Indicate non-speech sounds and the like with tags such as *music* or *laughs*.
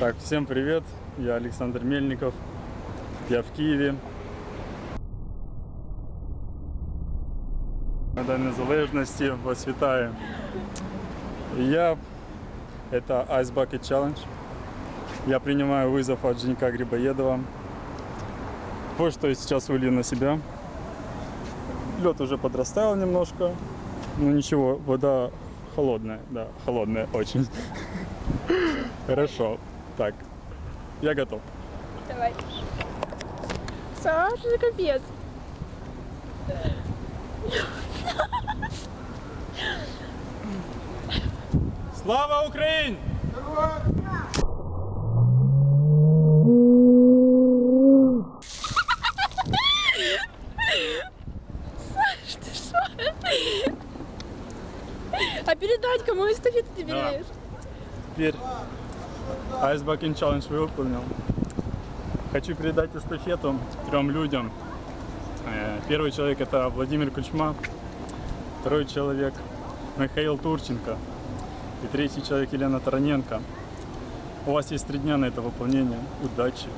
Так, всем привет, я Александр Мельников, я в Киеве. Майдан Незалежності вас вітаю. Я, это Ice Bucket Challenge. Я принимаю вызов от Женька Грибоедова. Кое-что я сейчас вылью на себя. Лед уже подрастаял немножко. Ну ничего, вода холодная, да, холодная очень. *laughs* Хорошо. Так, я готов. Давай. Саша, капец. Слава Україні! Саш, ты что? А передать кому эстафету ты передаешь? Теперь Ice Bucket Challenge выполнил. Хочу передать эстафету трем людям. Э, Первый человек это Владимир Кучма, второй человек Михаил Турченко и третий человек Елена Тараненко. У вас есть три дня на это выполнение. Удачи!